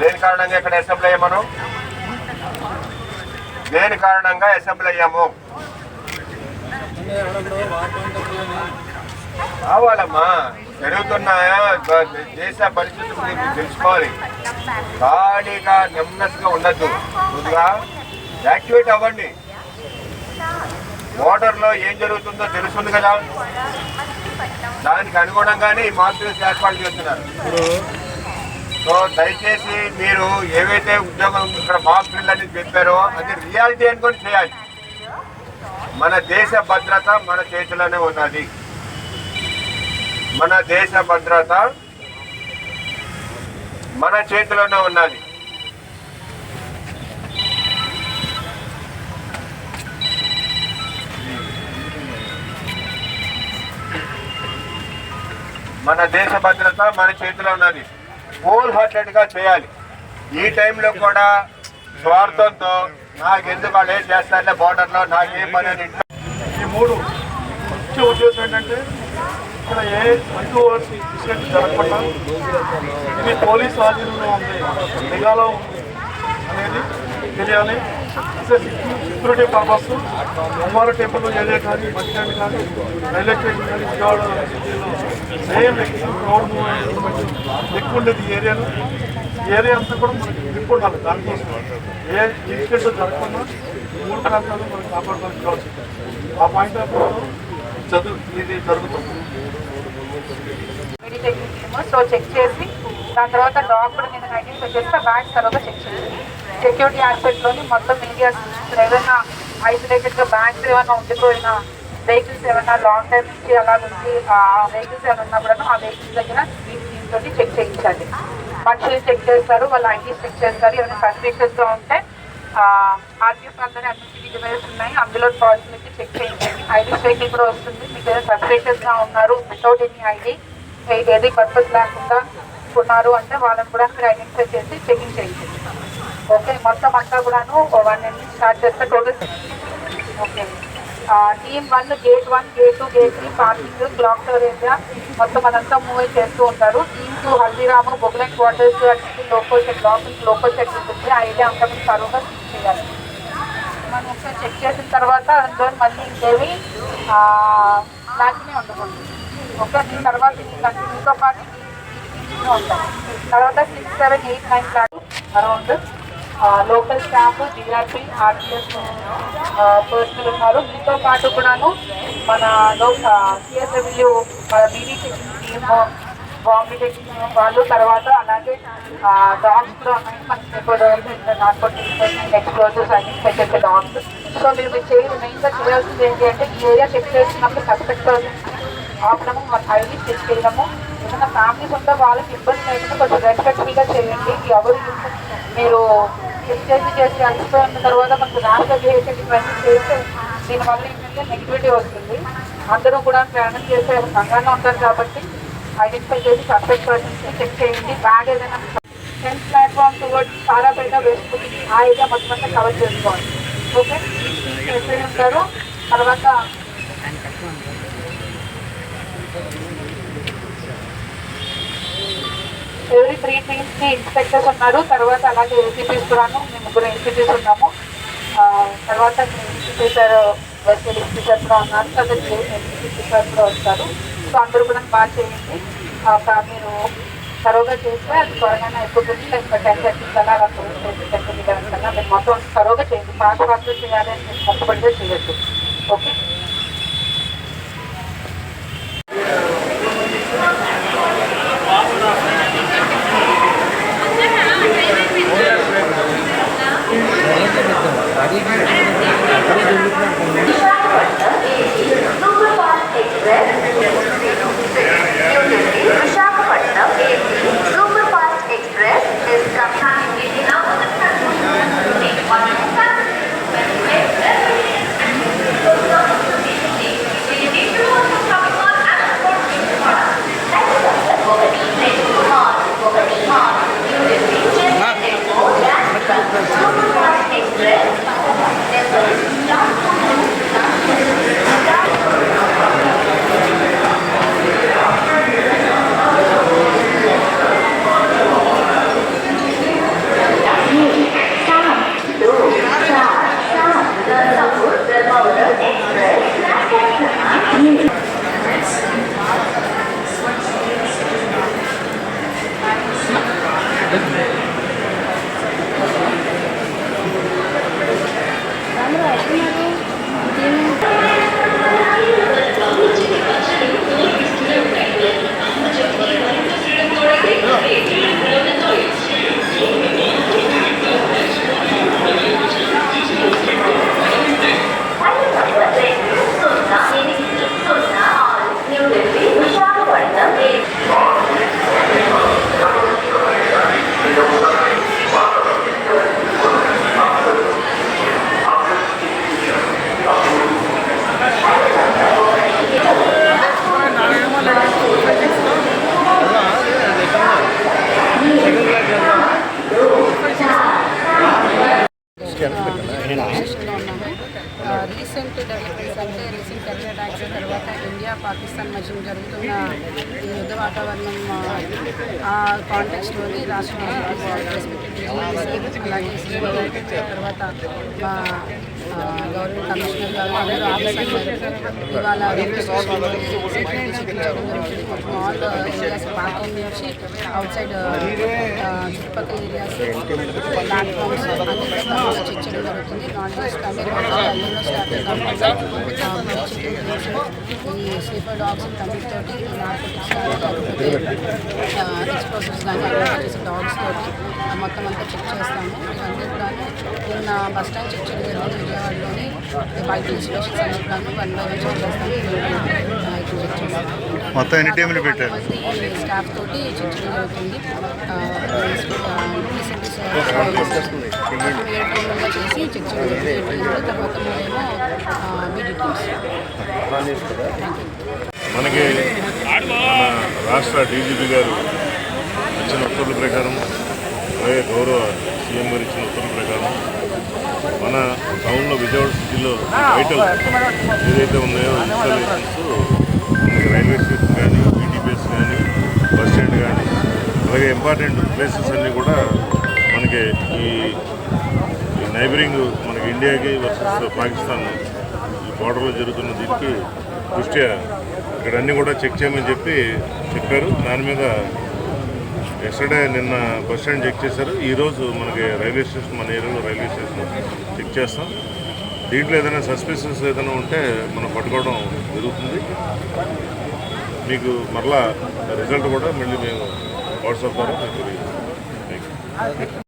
దేని కారణంగా ఇక్కడ అసెంబ్లీ అయ్యాం మనం దేని కారణంగా అసెంబ్లీ అయ్యాము? కావాలమ్మా జరుగుతున్నాయా? దేశ పరిస్థితులు మీకు తెలుసుకోవాలి. ఖాళీగా నెమ్మదిగా ఉండద్దు. కొద్దిగా యాక్టివేట్ అవ్వండి. మోటార్లో ఏం జరుగుతుందో తెలుస్తుంది కదా? దానికి అనుగుణంగానే ఈ మాక్ ఏర్పాటు చేస్తున్నారు సో దయచేసి మీరు ఏవైతే ఉద్యోగం ఇక్కడ మాక్ డ్రిల్ అని చెప్పారో అది రియాలిటీ అనుకొని చేయాలి. మన దేశ భద్రత మన చేతిలోనే ఉన్నది. మన దేశ భద్రత మన చేతిలోనే ఉన్నది. మన దేశ భద్రత మన చేతిలో ఉన్నది. హోల్ హార్టెడ్గా చేయాలి. ఈ టైంలో కూడా స్వార్థంతో నాకెందుకు వాళ్ళు ఏం చేస్తారులే బోర్డర్లో నాకు నాకేం పని అని ఈ మూడు ముఖ్య ఉద్దేశం ఏంటంటే ఇక్కడ ఏ అంటూ ఇన్సిడెంట్ జరగకుండా ఇది పోలీస్ ఆధీనంలో ఉంది నిఘాలో ఉంది అనేది తెలియాలి. సెక్యూరిటీ పర్పస్ అమ్మవారి టెంపుల్ ఏరియా కానీ బస్ స్టాండ్ కానీ రైల్వే స్టేషన్ కానీ విజయవాడ సేమ్ ఎక్కువ క్రౌడ్ మూవ్మెంట్ ఎక్కువ ఉండేది ఈ ఏరియాలో ఏరియా అంతా కూడా మనకి గ్రిప్ ఉండాలి దానికోసం. ఏ ఇన్సిడెంట్ జరగకుండా మూడు ప్రాంతాలు మనం కాపాడుకోవాల్సి కావచ్చు. ఆ పాయింట్ ఆఫ్ చదువు ఇది జరుగుతుంది. సో చెక్ చేసి దాని తర్వాత డాక్టర్ మీద ఐడెంటిఫై చేస్తే బ్యాగ్స్ తర్వాత చెక్ చేయాలి. సెక్యూరిటీ ఆస్పెక్ట్లోని మొత్తం మీడియాస్ ఏదైనా ఐసోలేటెడ్గా బ్యాగ్స్ ఏమైనా ఉండిపోయినా వెహికల్స్ ఏమైనా లాంగ్ టైం నుంచి అలా ఉంది ఆ వెహికల్స్ ఏమైనా కూడా ఆ వెహికల్స్ దగ్గర దీంతో చెక్ చేయించాలి. మనుషులు చెక్ చేస్తారు వాళ్ళ ఐడీస్ చెక్ చేస్తారు ఏమైనా సస్పిషియస్గా ఉంటే ఆర్టీఓ అందరూ అన్ని డివైస్ ఉన్నాయి. అందులో పాలసీలకి చెక్ చేయించండి. ఐడీ వెహికల్ కూడా వస్తుంది. మీకు ఏదైనా సస్పిషియస్గా ఉన్నారు వితౌట్ ఎనీ ఐడి ఏది పర్పస్ లేకుండా ఉన్నారు అంటే వాళ్ళని కూడా మీరు ఐడెంటిఫై చేసి చెకింగ్ చేయించండి. ఓకే మొత్తం అంతా కూడాను వన్ నుంచి స్టార్ట్ చేస్తే total okay team one gate one gate two gate three parking clock tower area మొత్తం అదంతా మూవ్ చేస్తూ ఉంటారు. టీమ్ టూ హల్దీరాము బొగ్లెన్ క్వార్టర్స్ లోకల్ షెడ్ లోపల లోకల్ షెడ్ ఉంటుంది. ఆ ఏరియా అంతా మీరు చెక్ చేయాలి. మనం ఒకసారి చెక్ చేసిన తర్వాత అందులో మళ్ళీ ఇంకేమి లాంటినే ఉండకూడదు. ఓకే దీని తర్వాత ఇది కంటిన్యూతో పాటు ఇది ఉంటాం తర్వాత six seven eight nine class around local staff GRP RTS personnel ఉన్నారు. మీతో పాటు కూడాను మన సిఎస్డబ్ల్యూ మన BD checking team bomb detection వాళ్ళు తర్వాత అలాగే డాగ్స్ కూడా ఉన్నాయి. మనకి ఎక్కువ నార్కోటిక్స్ ఎక్స్ప్లోజర్స్ అన్ని పెట్టేసే డాగ్స్ సో మీరు మీరు చేయ మెయిన్గా చేయాల్సింది ఏంటి అంటే ఈ ఏరియా చెక్ చేసినప్పుడు సస్పెక్ట్ ఆపడము మన ఐడి చెక్ చేయడము ఏదైనా ఫ్యామిలీస్ ఉంటే వాళ్ళకి ఇబ్బంది లేకుండా కొంచెం రెస్పెక్ట్ఫుల్గా చేయండి. ఎవరు మీరు చెక్ చేసి చేసి అలసిపోయి తర్వాత కొంచెం ర్యాష్గా బిహేవ్ ఇవన్నీ చేస్తే దీనివల్ల ఏంటంటే నెగిటివిటీ వస్తుంది. అందరూ కూడా ప్రయాణం చేసే సంఘంగా ఉంటారు కాబట్టి ఐడెంటిఫై చేసి సస్పెక్ట్ పర్సన్స్ని చెక్ చేయండి. బ్యాగ్ ఏదైనా టెన్త్ ప్లాట్ఫామ్ టువర్డ్స్ సారాపేట వేసుకుని ఆ ఏరియా మొత్తం అంతా కవర్ చేసుకోవాలి. ఓకే ఎస్ఐ ఉంటారు తర్వాత ఎవరి త్రీ టీమ్స్కి ఇన్స్పెక్టర్స్ ఉన్నారు. తర్వాత అలాగే ఏసీపీస్ కూడాను మేము ముగ్గురు ఏసీపీస్ ఉన్నాము. తర్వాత ఏసీపీ సార్ వెస్టల్ ఏసీపీ సార్ కూడా ఉన్నారు. తర్వాత ఏసీపీ సార్ కూడా వస్తారు. సో అందరూ కూడా బాగా చేయండి. మీరు తరోగా చేస్తే అది త్వరగానే అయిపోతుంది. ఇంకా టెన్ థర్టీ అలా అలా క్లోజ్ చేసి టెన్ థర్టీ కన్నా మీరు మొత్తం సరోగా చేయండి. ఫాస్ట్ ఫాస్ట్గా చేయాలి అని మీరు కష్టపడితే చేయొచ్చు. Okay né? వాతావరణం ఆ, కాంటెక్స్లోని రాష్ట్రంలో అలాగే తర్వాత గవర్నమెంట్ కమిషనర్ గారు అందరూ ఆఫీసర్ ఇవాళ రైల్వే స్టేషన్లో జరుగుతుంది ఆల్ ఏరియాస్ పార్కింగ్ నుంచి అవుట్ సైడ్ చుట్టుపక్కల ఏరియాస్ ప్లాట్ఫామ్స్ అన్ని చెక్ చేయడం జరుగుతుంది నాన్ వెస్ట్ ఈ స్లీపర్ డాగ్స్ కమిటీ తోటి నార్కోటిక్స్ లేకపోతే కానీ డాగ్స్ తోటి మొత్తం అంతా చెక్ చేస్తాము ఇవన్నీ కూడా నిన్న బస్ స్టాండ్ చెక్ చేయడం జరిగింది విజయవాడలోని వన్ బై వన్ మొత్తం ఎన్ని టీంలు పెట్టారు? స్టాఫ్ తోటి జరుగుతుంది. చేసి తర్వాత మనకి మన రాష్ట్ర డీజీపీ గారు ఇచ్చిన ఉత్తర్వుల ప్రకారం అలాగే గౌరవ సీఎం గారు ఇచ్చిన ఉత్తర్వుల ప్రకారం మన టౌన్లో విజయవాడ సిటీలో బయటలు ఏదైతే ఉన్నాయో ఇన్స్టాలేషన్స్ మనకి రైల్వే స్టేషన్ కానీ బీటీపీఎస్ కానీ బస్ స్టాండ్ కానీ అలాగే ఇంపార్టెంట్ ప్లేసెస్ అన్నీ కూడా మనకి ఈ ఈ నైబరింగ్ మనకి ఇండియాకి వర్సెస్ పాకిస్తాన్ ఈ బార్డర్లో జరుగుతున్న దీనికి దృష్ట్యా ఇక్కడ అన్నీ కూడా చెక్ చేయమని చెప్పి చెప్పారు. దాని మీద ఎస్టర్డే నిన్న బస్ స్టాండ్ చెక్ చేశారు. ఈరోజు మనకి రైల్వే స్టేషన్ మన ఏరియాలో రైల్వే స్టేషన్ చెక్ చేస్తాం. దీంట్లో ఏదైనా సస్పెషన్స్ ఏదైనా ఉంటే మనం పట్టుకోవడం జరుగుతుంది. మీకు మరలా రిజల్ట్ కూడా మళ్ళీ మేము వాట్సాప్ ద్వారా మీకు థ్యాంక్ యూ